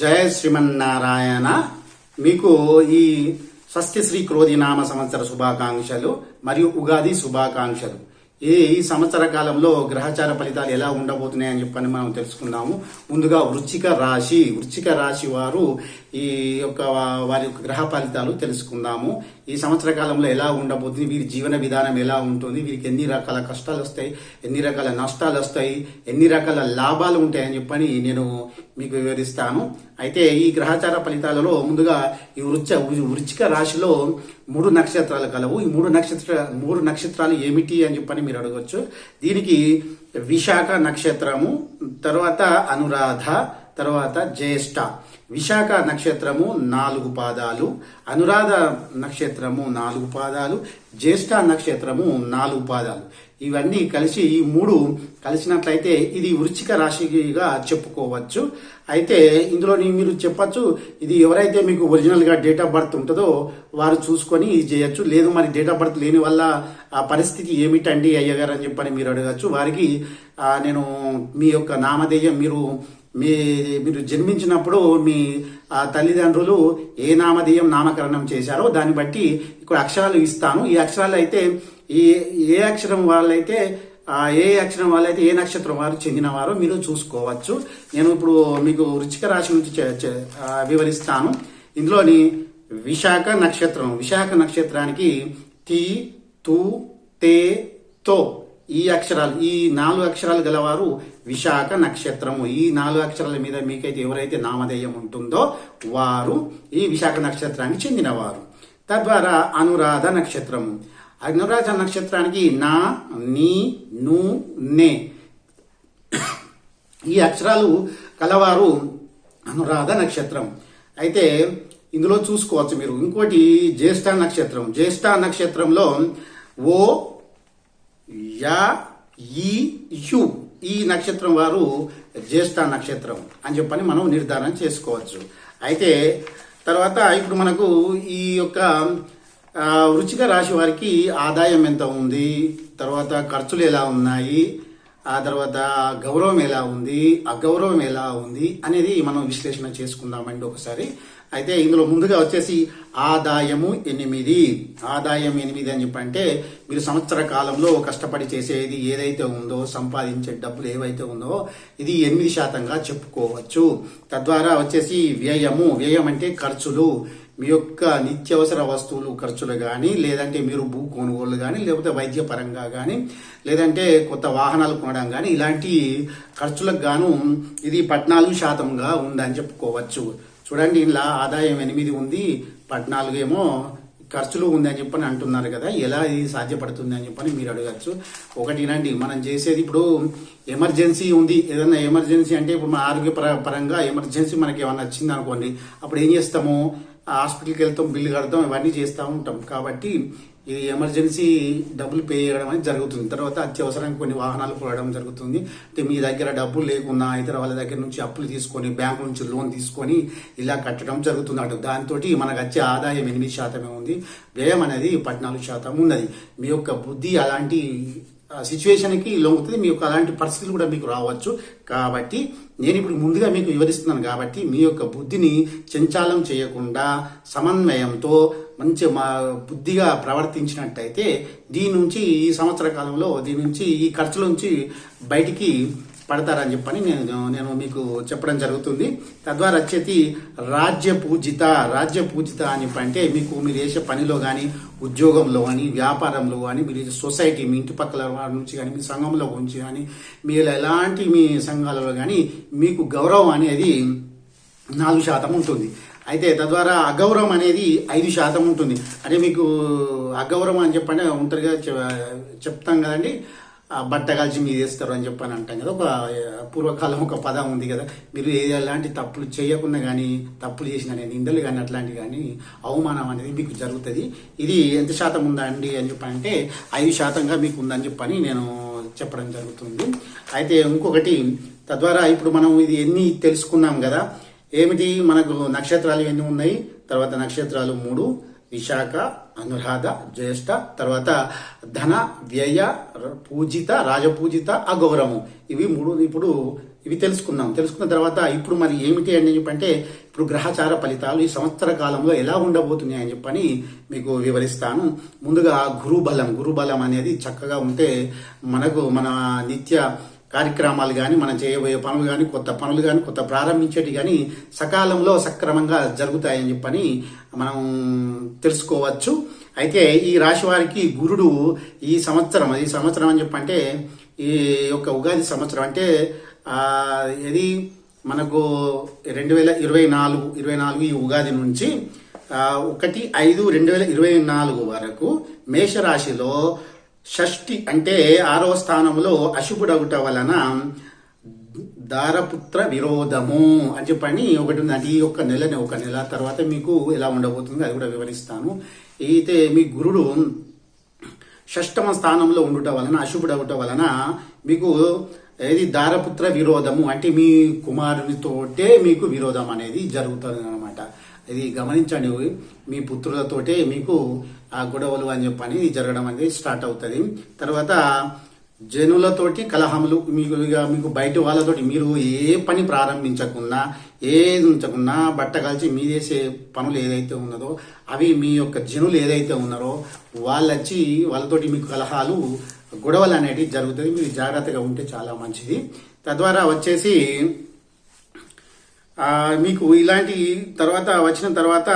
జయ శ్రీమన్నారాయణ. మీకు ఈ స్వస్తి శ్రీ క్రోధి నామ సంవత్సర శుభాకాంక్షలు మరియు ఉగాది శుభాకాంక్షలు. ఈ సంవత్సర కాలంలో గ్రహచార ఫలితాలు ఎలా ఉండబోతున్నాయని చెప్పని మనం తెలుసుకుందాము ముందుగా వృచ్చిక రాశి. వృచ్చిక రాశి వారు ఈ యొక్క వారి యొక్క గ్రహ ఫలితాలు తెలుసుకుందాము. ఈ సంవత్సర కాలంలో ఎలా ఉండబోతుంది? వీరి జీవన విధానం ఎలా ఉంటుంది? వీరికి ఎన్ని రకాల కష్టాలు వస్తాయి? ఎన్ని రకాల నష్టాలు వస్తాయి? ఎన్ని రకాల లాభాలు ఉంటాయని చెప్పని నేను మీకు వివరిస్తాను. అయితే ఈ గ్రహచార ఫలితాలలో ముందుగా ఈ వృచ్చ వృచ్చిక రాశిలో మూడు నక్షత్రాలు కలవు. ఈ మూడు నక్షత్ర మూడు నక్షత్రాలు ఏమిటి అని చెప్పని మీరు అడగవచ్చు దీనికి విశాఖ నక్షత్రము తర్వాత అనురాధ తర్వాత జ్యేష్ఠ. విశాఖ నక్షత్రము నాలుగు పాదాలు అనురాధ నక్షత్రము నాలుగు పాదాలు జ్యేష్ఠ నక్షత్రము నాలుగు పాదాలు. ఇవన్నీ కలిసి ఈ మూడు కలిసినట్లయితే ఇది వృచ్చిక రాశిగా చెప్పుకోవచ్చు. అయితే ఇందులో మీరు చెప్పచ్చు ఇది ఎవరైతే మీకు ఒరిజినల్గా డేట్ ఆఫ్ బర్త్ ఉంటుందో వారు చూసుకొని ఇది చేయొచ్చు. లేదు మరి డేట్ ఆఫ్ బర్త్ లేని వల్ల ఆ పరిస్థితి ఏమిటండి అయ్యగారు అని చెప్పని మీరు అడగచ్చు. వారికి నేను మీ యొక్క నామధేయం మీరు మీ మీరు జన్మించినప్పుడు మీ తల్లిదండ్రులు ఏ నామధేయం నామకరణం చేశారో దాన్ని బట్టి ఇక్కడ అక్షరాలు ఇస్తాను. ఈ అక్షరాలు అయితే ఈ ఏ అక్షరం వాళ్ళైతే ఏ అక్షరం వాళ్ళైతే ఏ నక్షత్రం వారు చెందినవారో మీరు చూసుకోవచ్చు. నేను ఇప్పుడు మీకు వృచ్చిక రాశి నుంచి వివరిస్తాను. ఇందులోని విశాఖ నక్షత్రం విశాఖ నక్షత్రానికి తి తు తే తో ఈ అక్షరాలు ఈ నాలుగు అక్షరాలు గలవారు విశాఖ నక్షత్రము. ఈ నాలుగు అక్షరాల మీద మీకైతే ఎవరైతే నామధేయం ఉంటుందో వారు ఈ విశాఖ నక్షత్రానికి చెందినవారు. తద్వారా అనురాధ నక్షత్రము. అనురాధ నక్షత్రానికి నా నీ ను నే. ఈ అక్షరాలు కలవారు అనురాధ నక్షత్రం. అయితే ఇందులో చూసుకోవచ్చు మీరు. ఇంకోటి జ్యేష్ఠ నక్షత్రం. జ్యేష్ఠ నక్షత్రంలో ఓ యా ఈ యు. ఈ నక్షత్రం వారు జ్యేష్ఠ నక్షత్రం అని చెప్పని మనం నిర్ధారణ చేసుకోవచ్చు. అయితే తర్వాత ఇప్పుడు మనకు ఈ యొక్క ఆ, వృచ్చిక రాశి వారికి ఆదాయం ఎంత ఉంది? తర్వాత ఖర్చులు ఎలా ఉన్నాయి? ఆ తర్వాత గౌరవం ఎలా ఉంది? అగౌరవం ఎలా ఉంది? అనేది మనం విశ్లేషణ చేసుకుందామండి ఒకసారి. అయితే ఇందులో ముందుగా వచ్చేసి ఆదాయము ఎనిమిది. ఆదాయం ఎనిమిది అని చెప్పంటే మీరు సంవత్సర కాలంలో కష్టపడి చేసేది ఏదైతే ఉందో సంపాదించే డబ్బులు ఏవైతే ఉందో ఇది ఎనిమిది శాతంగా చెప్పుకోవచ్చు. తద్వారా వచ్చేసి వ్యయము వ్యయం అంటే ఖర్చులు. మీ యొక్క నిత్యవసర వస్తువులు ఖర్చులు కానీ లేదంటే మీరు భూ కొనుగోలు కానీ లేకపోతే వైద్యపరంగా కానీ లేదంటే కొత్త వాహనాలు కొనడం కానీ ఇలాంటి ఖర్చులకు గాను ఇది పద్నాలుగు శాతంగా ఉందని చెప్పుకోవచ్చు. చూడండి ఇలా ఆదాయం ఎనిమిది ఉంది పద్నాలుగు ఏమో ఖర్చులు ఉంది అని చెప్పని అంటున్నారు కదా ఎలా ఇది సాధ్యపడుతుంది అని చెప్పని మీరు అడగచ్చు. ఒకటి వినండి మనం చేసేది ఇప్పుడు ఎమర్జెన్సీ ఉంది. ఏదైనా ఎమర్జెన్సీ అంటే ఇప్పుడు మన ఆరోగ్య పరంగా ఎమర్జెన్సీ మనకి ఏమన్నా వచ్చింది అనుకోండి అప్పుడు ఏం చేస్తాము? హాస్పిటల్కి వెళ్తాం బిల్లు కడతాం ఇవన్నీ చేస్తూ ఉంటాం. కాబట్టి ఇది ఎమర్జెన్సీ డబ్బులు పే చేయడం అనేది జరుగుతుంది. తర్వాత అత్యవసరంగా కొన్ని వాహనాలు కొనడం జరుగుతుంది. అంటే మీ దగ్గర డబ్బులు లేకున్నా ఇతర వాళ్ళ దగ్గర నుంచి అప్పులు తీసుకొని బ్యాంకు నుంచి లోన్ తీసుకొని ఇలా కట్టడం జరుగుతుంది అటు. దాంతో మనకు వచ్చే ఆదాయం ఎనిమిది శాతమే ఉంది. వ్యయం అనేది పద్నాలుగు శాతం ఉన్నది. మీ యొక్క బుద్ధి అలాంటి సిచ్యువేషన్కి లొంగుతుంది మీ యొక్క అలాంటి పరిస్థితులు కూడా మీకు రావచ్చు. కాబట్టి నేను ఇప్పుడు ముందుగా మీకు వివరిస్తున్నాను. కాబట్టి మీ యొక్క బుద్ధిని చంచాలం చేయకుండా సమన్వయంతో మంచి మా బుద్ధిగా ప్రవర్తించినట్టయితే దీని నుంచి ఈ సంవత్సర కాలంలో దీని నుంచి ఈ ఖర్చుల నుంచి బయటికి పడతారని చెప్పని నేను నేను మీకు చెప్పడం జరుగుతుంది. తద్వారా వచ్చేది రాజ్య పూజిత రాజ్య పూజిత అని అంటే మీకు మీరు చేసే పనిలో కానీ ఉద్యోగంలో కానీ వ్యాపారంలో కానీ మీరు సొసైటీ మీ ఇంటి పక్కల వారి నుంచి కానీ మీ సంఘంలో గురించి కానీ మీరు ఎలాంటి మీ సంఘాలలో కానీ మీకు గౌరవం అనేది నాలుగు శాతం ఉంటుంది. అయితే తద్వారా అగౌరవం అనేది ఐదు శాతం ఉంటుంది. అంటే మీకు అగౌరవం అని చెప్పండి ఒంటరిగా చెప్తాం కదండి. బట్ట కలిసి మీరు వేస్తారు అని చెప్పని అంటాం కదా. ఒక పూర్వకాలం ఒక పదం ఉంది కదా. మీరు ఎలాంటి తప్పులు చేయకుండా కానీ తప్పులు చేసిన కానీ నిందలు కానీ అట్లాంటివి కానీ అవమానం అనేది మీకు జరుగుతుంది. ఇది ఎంత శాతం ఉందండి అని చెప్పంటే ఐదు శాతంగా మీకు ఉందని చెప్పని నేను చెప్పడం జరుగుతుంది. అయితే ఇంకొకటి తద్వారా ఇప్పుడు మనం ఇది ఎన్ని తెలుసుకున్నాం కదా. ఏమిటి? మనకు నక్షత్రాలు ఎన్ని ఉన్నాయి? తర్వాత నక్షత్రాలు మూడు విశాఖ అనురాధ జ్యేష్ఠ తర్వాత ధన వ్యయ పూజిత రాజపూజిత అగౌరము. ఇవి మూడు ఇప్పుడు ఇవి తెలుసుకున్నాం తెలుసుకున్న తర్వాత ఇప్పుడు మరి ఏమిటి అని చెప్పంటే ఇప్పుడు గ్రహచార ఫలితాలు ఈ సంవత్సర కాలంలో ఎలా ఉండబోతున్నాయి అని చెప్పని మీకు వివరిస్తాను. ముందుగా గురుబలం. గురుబలం అనేది చక్కగా ఉంటే మనకు మన నిత్య కార్యక్రమాలు కానీ మనం చేయబోయే పనులు కానీ కొత్త పనులు కానీ కొత్త ప్రారంభించేటి కానీ సకాలంలో సక్రమంగా జరుగుతాయని చెప్పని మనం తెలుసుకోవచ్చు. అయితే ఈ రాశి వారికి గురుడు ఈ సంవత్సరం ఈ సంవత్సరం అని చెప్పంటే ఈ యొక్క ఉగాది సంవత్సరం అంటే ఇది మనకు రెండు వేల ఇరవై నాలుగు ఇరవై నాలుగు ఈ ఉగాది నుంచి ఒకటి ఐదు రెండు వేల ఇరవై నాలుగు వరకు మేషరాశిలో షష్ఠి అంటే ఆరవ స్థానంలో అశుభుడవుట వలన దారపుత్ర విరోధము అని చెప్పని ఒకటి ఉంది. అది ఈ యొక్క నెలని ఒక నెల తర్వాత మీకు ఎలా ఉండబోతుంది అది కూడా వివరిస్తాను. అయితే మీ గురుడు షష్టమ స్థానంలో ఉండుట వలన అశుభుడవుట వలన మీకు ఏది దారపుత్ర విరోధము అంటే మీ కుమారునితోటే మీకు విరోధం అనేది జరుగుతుంది అనమాట ఇది గమనించండి మీ పుత్రులతోటే మీకు గొడవలు అని చెప్పని జరగడం అనేది స్టార్ట్ అవుతుంది. తర్వాత జనులతోటి కలహములు మీకు ఇక మీకు బయట వాళ్ళతోటి మీరు ఏ పని ప్రారంభించకున్నా ఏది ఉంచకున్నా బట్ట కలిసి మీ చేసే పనులు ఏదైతే ఉన్నదో అవి మీ యొక్క జనులు ఏదైతే ఉన్నారో వాళ్ళు వచ్చి వాళ్ళతోటి మీకు కలహాలు గొడవలు అనేటివి జరుగుతుంది. మీరు జాగ్రత్తగా ఉంటే చాలా మంచిది. తద్వారా వచ్చేసి మీకు ఇలాంటి తర్వాత వచ్చిన తర్వాత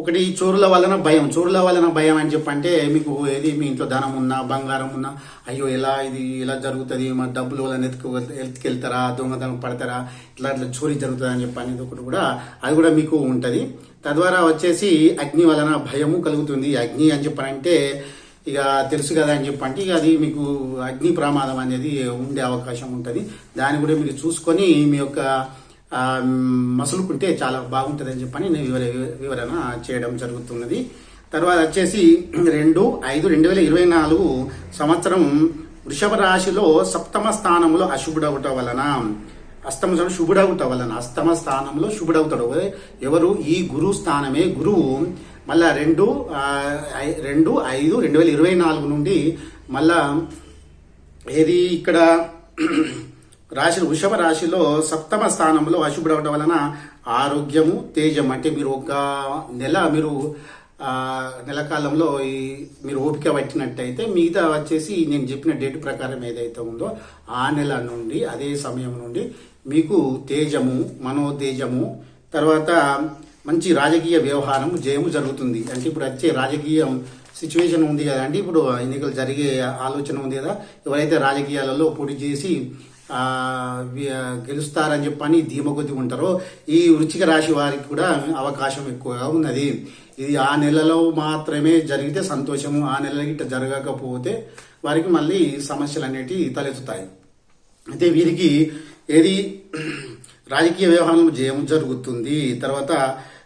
ఒకటి చోరుల వలన భయం చోరుల వలన భయం అని చెప్పంటే మీకు ఏది? మీ ఇంట్లో ధనం ఉన్నా బంగారం ఉన్నా అయ్యో ఎలా ఇది ఎలా జరుగుతుంది మా డబ్బులు వాళ్ళని ఎత్తుకు ఎత్తుకెళ్తారా దొంగతనం పడతారా ఇట్లా ఇట్లా చోరీ జరుగుతుంది అని చెప్పి అనేది ఒకటి కూడా అది కూడా మీకు ఉంటుంది. తద్వారా వచ్చేసి అగ్ని వలన భయము కలుగుతుంది. అగ్ని అని చెప్పారంటే ఇక తెలుసు కదా అని చెప్పంటే ఇక అది మీకు అగ్ని ప్రమాదం అనేది ఉండే అవకాశం ఉంటుంది. దాన్ని కూడా మీరు చూసుకొని మీ యొక్క మసులుకుంటే చాలా బాగుంటుంది అని చెప్పని నేను వివర వివరణ చేయడం జరుగుతున్నది. తర్వాత వచ్చేసి రెండు ఐదు రెండు వేల ఇరవై నాలుగు సంవత్సరం వృషభ రాశిలో సప్తమ స్థానంలో అశుభుడవుట వలన అష్టమ స్థానం శుభుడవుట వలన అష్టమ స్థానంలో శుభుడవుతాడు. ఎవరు ఈ గురు స్థానమే? గురువు మళ్ళా రెండు రెండు ఐదు రెండు వేల ఇరవై నాలుగు నుండి మళ్ళా ఏది ఇక్కడ రాశి వృషభ రాశిలో సప్తమ స్థానంలో అశుభుడు అవడం వలన ఆరోగ్యము తేజం అంటే మీరు ఒక నెల మీరు నెలకాలంలో నెల కాలంలో ఈ మీరు ఓపిక పట్టినట్టయితే మిగతా వచ్చేసి నేను చెప్పిన డేట్ ప్రకారం ఏదైతే ఉందో ఆ నెల నుండి అదే సమయం నుండి మీకు తేజము మనోతేజము తర్వాత మంచి రాజకీయ వ్యవహారం జయము జరుగుతుంది. అంటే ఇప్పుడు వచ్చే రాజకీయం సిచ్యువేషన్ ఉంది కదా ఇప్పుడు ఎన్నికలు జరిగే ఆలోచన ఉంది కదా. ఎవరైతే రాజకీయాలలో పోటీ చేసి గెలుస్తారని చెప్పని ధీమ కొద్ది ఉంటారో. ఈ వృచ్చిక రాశి వారికి కూడా అవకాశం ఎక్కువగా ఉన్నది. ఇది ఆ నెలలో మాత్రమే జరిగితే సంతోషము ఆ నెల గిట్ట జరగకపోతే వారికి మళ్ళీ సమస్యలు అనేటివి తలెత్తుతాయి. అయితే వీరికి ఏది రాజకీయ వ్యవహారం జయం జరుగుతుంది. తర్వాత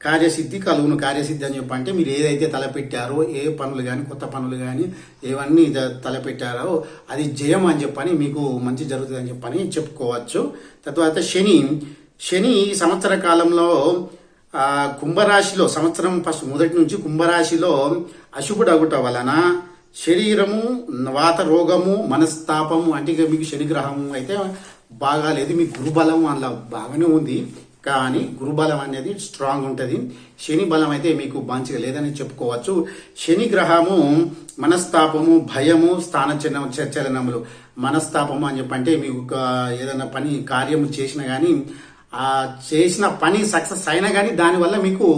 కార్యసిద్ధి కలుగును. కార్యసిద్ధి అని చెప్పంటే మీరు ఏదైతే తలపెట్టారో ఏ పనులు కానీ కొత్త పనులు కానీ ఏవన్నీ తలపెట్టారో అది జయం అని చెప్పని మీకు మంచి జరుగుతుంది అని చెప్పని చెప్పుకోవచ్చు. తర్వాత శని. శని ఈ సంవత్సర కాలంలో కుంభరాశిలో సంవత్సరం ఫస్ట్ మొదటి నుంచి కుంభరాశిలో అశుభుడు అగుట వలన శరీరము వాత రోగము మనస్తాపము అంటే ఇక మీకు శనిగ్రహము అయితే బాగాలేదు. మీ గురుబలం అందులో బాగానే ఉంది. కానీ గురుబలం అనేది స్ట్రాంగ్ ఉంటుంది. శని బలం అయితే మీకు మంచిగా లేదని చెప్పుకోవచ్చు. శని గ్రహము మనస్తాపము భయము స్థాన చలనములు. మనస్తాపము అని చెప్పంటే మీకు ఏదైనా పని కార్యము చేసినా కానీ ఆ చేసిన పని సక్సెస్ అయినా కానీ దానివల్ల మీకు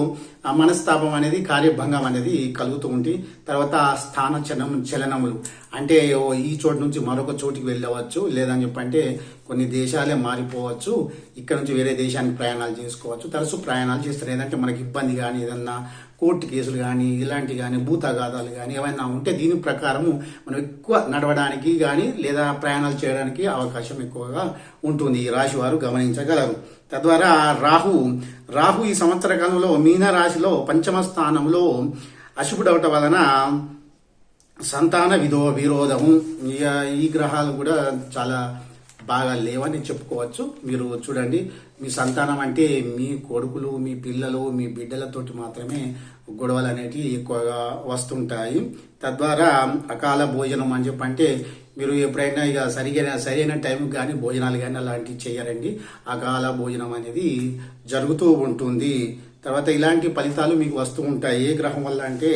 ఆ మనస్తాపం అనేది కార్యభంగం అనేది కలుగుతూ ఉంటుంది తర్వాత ఆ స్థాన చలనం చలనములు. అంటే ఈ చోటు నుంచి మరొక చోటికి వెళ్ళవచ్చు. లేదని చెప్పంటే కొన్ని దేశాలే మారిపోవచ్చు. ఇక్కడ నుంచి వేరే దేశానికి ప్రయాణాలు చేసుకోవచ్చు. తరచు ప్రయాణాలు చేస్తారు. ఏదంటే మనకి ఇబ్బంది కానీ ఏదన్నా కోర్టు కేసులు కానీ ఇలాంటి కానీ భూతగాదాలు కానీ ఏమైనా ఉంటే దీని ప్రకారము మనం ఎక్కువ నడవడానికి కానీ లేదా ప్రయాణాలు చేయడానికి అవకాశం ఎక్కువగా ఉంటుంది. ఈ రాశి వారు గమనించగలరు. తద్వారా రాహు రాహు ఈ సంవత్సర కాలంలో మీన రాశిలో పంచమ స్థానంలో అశుభుడవటం వలన సంతాన విధో విరోధము ఈ గ్రహాలు కూడా చాలా బాగా లేవని చెప్పుకోవచ్చు. మీరు చూడండి మీ సంతానం అంటే మీ కొడుకులు మీ పిల్లలు మీ బిడ్డలతోటి మాత్రమే గొడవలు అనేటివి ఎక్కువగా వస్తుంటాయి. తద్వారా అకాల భోజనం అని చెప్పంటే మీరు ఎప్పుడైనా ఇక సరిగా సరైన టైంకి కానీ భోజనాలు కానీ అలాంటివి చేయరండి. అకాల భోజనం అనేది జరుగుతూ ఉంటుంది. తర్వాత ఇలాంటి ఫలితాలు మీకు వస్తూ ఉంటాయి. ఏ గ్రహం వల్ల అంటే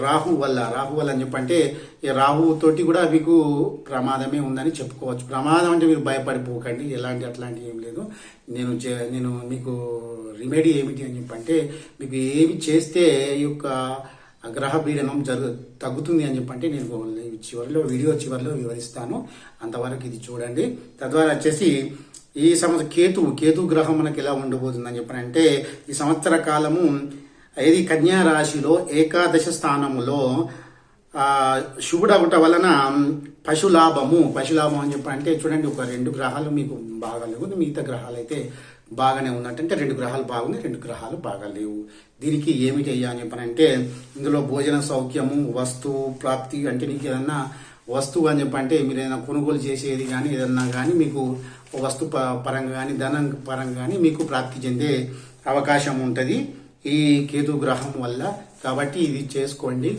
రాహు వల్ల రాహు వల్ల అని చెప్పంటే ఈ రాహుతోటి కూడా మీకు ప్రమాదమే ఉందని చెప్పుకోవచ్చు. ప్రమాదం అంటే మీరు భయపడిపోకండి ఎలాంటి అట్లాంటి ఏం లేదు. నేను చే- నేను మీకు రెమెడీ ఏమిటి అని చెప్పంటే మీకు ఏమి చేస్తే ఈ యొక్క గ్రహ పీడనం జరుగు తగ్గుతుంది అని చెప్పంటే నేను చివరిలో వీడియో చివరిలో వివరిస్తాను. అంతవరకు ఇది చూడండి. తద్వారా వచ్చేసి ఈ సంవత్సరం కేతు కేతు గ్రహం మనకి ఎలా ఉండబోతుందని చెప్పనంటే ఈ సంవత్సర కాలము ఇది కన్యా రాశిలో ఏకాదశ స్థానములో శుభుడు శుభుడగుట వలన పశులాభము పశులాభం అని చెప్పంటే చూడండి ఒక రెండు గ్రహాలు మీకు బాగా లేవు. మిగతా గ్రహాలు అయితే బాగానే ఉన్నట్టంటే రెండు గ్రహాలు బాగున్నాయి రెండు గ్రహాలు బాగా లేవు. దీనికి ఏమిటి చెయ్యాలని అని చెప్పనంటే ఇందులో భోజన సౌఖ్యము వస్తువు ప్రాప్తి అంటే నీకు ఏదన్నా వస్తువు అని చెప్పంటే మీరు ఏదైనా కొనుగోలు చేసేది కానీ ఏదన్నా కానీ మీకు వస్తు ప- పరంగా కానీ ధనం పరంగా కానీ మీకు ప్రాప్తి చెందే అవకాశం ఉంటుంది. ఈ కేతు గ్రహం వల్ల. కాబట్టి ఇది చేసుకోండి.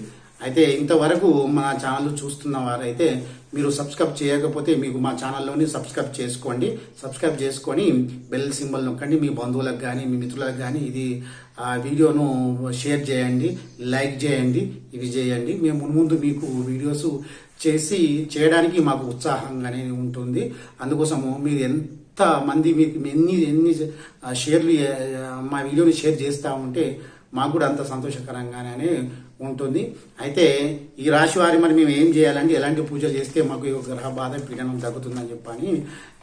అయితే ఇంతవరకు మా ఛానల్ చూస్తున్న వారైతే మీరు సబ్స్క్రైబ్ చేయకపోతే మీకు మా ఛానల్లోని సబ్స్క్రైబ్ చేసుకోండి. సబ్స్క్రైబ్ చేసుకొని బెల్ సింబల్ నొక్కండి. మీ బంధువులకు కానీ మీ మిత్రులకు కానీ ఇది ఆ వీడియోను షేర్ చేయండి. లైక్ చేయండి. ఇవి చేయండి. మేము మున్ముందు మీకు వీడియోస్ చేసి చేయడానికి మాకు ఉత్సాహంగానే ఉంటుంది. అందుకోసము మీరు ఎంత మంది మీకు ఎన్ని ఎన్ని షేర్లు మా వీడియోని షేర్ చేస్తూ ఉంటే మాకు కూడా అంత సంతోషకరంగానే ఉంటుంది. అయితే ఈ రాశి వారి మరి మేము ఏం చేయాలంటే ఎలాంటి పూజలు చేస్తే మాకు ఈ గ్రహ బాధ పీడనం తగ్గుతుందని చెప్పని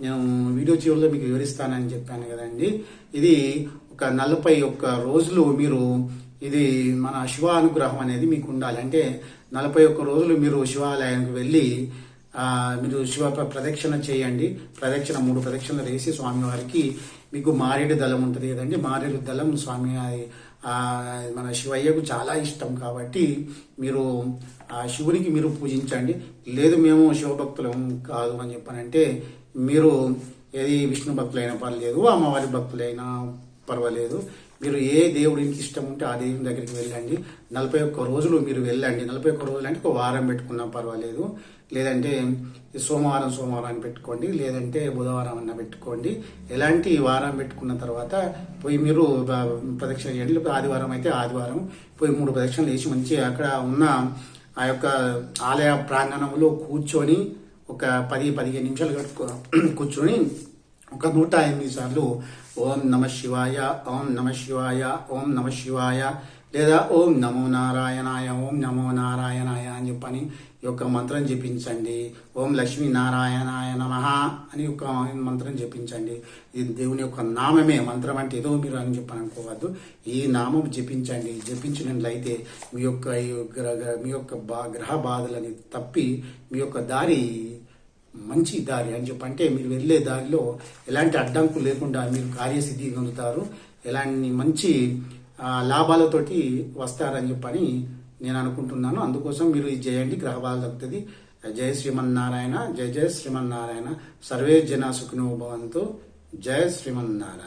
నేను వీడియో చివరిలో మీకు వివరిస్తానని చెప్పాను కదండి. ఇది ఒక నలభై ఒక్క రోజులు మీరు ఇది మన శివ అనుగ్రహం అనేది మీకు ఉండాలి. అంటే నలభై ఒక్క రోజులు మీరు శివాలయానికి వెళ్ళి మీరు శివ ప్రదక్షిణ చేయండి. ప్రదక్షిణ మూడు ప్రదక్షిణలు వేసి స్వామివారికి మీకు మారేడు దళం ఉంటుంది కదండి. మారేడు దళం స్వామి మన శివయ్యకు చాలా ఇష్టం కాబట్టి మీరు ఆ శివునికి మీరు పూజించండి. లేదు మేము శివభక్తులం కాదు అని చెప్పానంటే మీరు ఏది విష్ణు భక్తులైనా పర్లేదు అమ్మవారి భక్తులైనా పర్వాలేదు. మీరు ఏ దేవుడికి ఇష్టం ఉంటే ఆ దేవుని దగ్గరికి వెళ్ళండి. నలభై ఒక్క రోజులు మీరు వెళ్ళండి. నలభై ఒక్క రోజులు అంటే ఒక వారం పెట్టుకున్నా పర్వాలేదు. లేదంటే సోమవారం సోమవారం పెట్టుకోండి. లేదంటే బుధవారం అన్న పెట్టుకోండి. ఎలాంటి వారం పెట్టుకున్న తర్వాత పోయి మీరు ప్రదక్షిణ చేయండి. లేకపోతే ఆదివారం అయితే ఆదివారం పోయి మూడు ప్రదక్షిణలు వేసి మంచిగా అక్కడ ఉన్న ఆ యొక్క ఆలయ ప్రాంగణంలో కూర్చొని ఒక పది పదిహేను నిమిషాలు కట్టుకో కూర్చొని ఒక నూట ఎనిమిది సార్లు ఓం నమ శివాయ ఓం నమ శివాయ ఓం నమ శివాయ లేదా ఓం నమో నారాయణాయ ఓం నమో నారాయణాయ అని చెప్పని ఈ యొక్క మంత్రం జపించండి. ఓం లక్ష్మీ నారాయణాయ నమ అని ఒక మంత్రం జపించండి. ఇది దేవుని యొక్క నామమే మంత్రం అంటే ఏదో మీరు అని చెప్పని అనుకోవద్దు. ఈ నామం జపించండి. జపించినట్లయితే మీ యొక్క గ్రహ మీ యొక్క బా గ్రహ బాధలని తప్పి మీ యొక్క దారి మంచి దారి అని చెప్పి అంటే మీరు వెళ్ళే దారిలో ఎలాంటి అడ్డంకు లేకుండా మీరు కార్యసిద్ధి పొందుతారు ఎలాంటి మంచి లాభాలతోటి వస్తారని చెప్పని నేను అనుకుంటున్నాను. అందుకోసం మీరు ఇది చేయండి. గ్రహబాధ తగ్గుతుంది. జయ శ్రీమన్నారాయణ. జయ జయ శ్రీమన్నారాయణ. సర్వే జన సుఖినో భవంతు. జయ శ్రీమన్నారాయణ.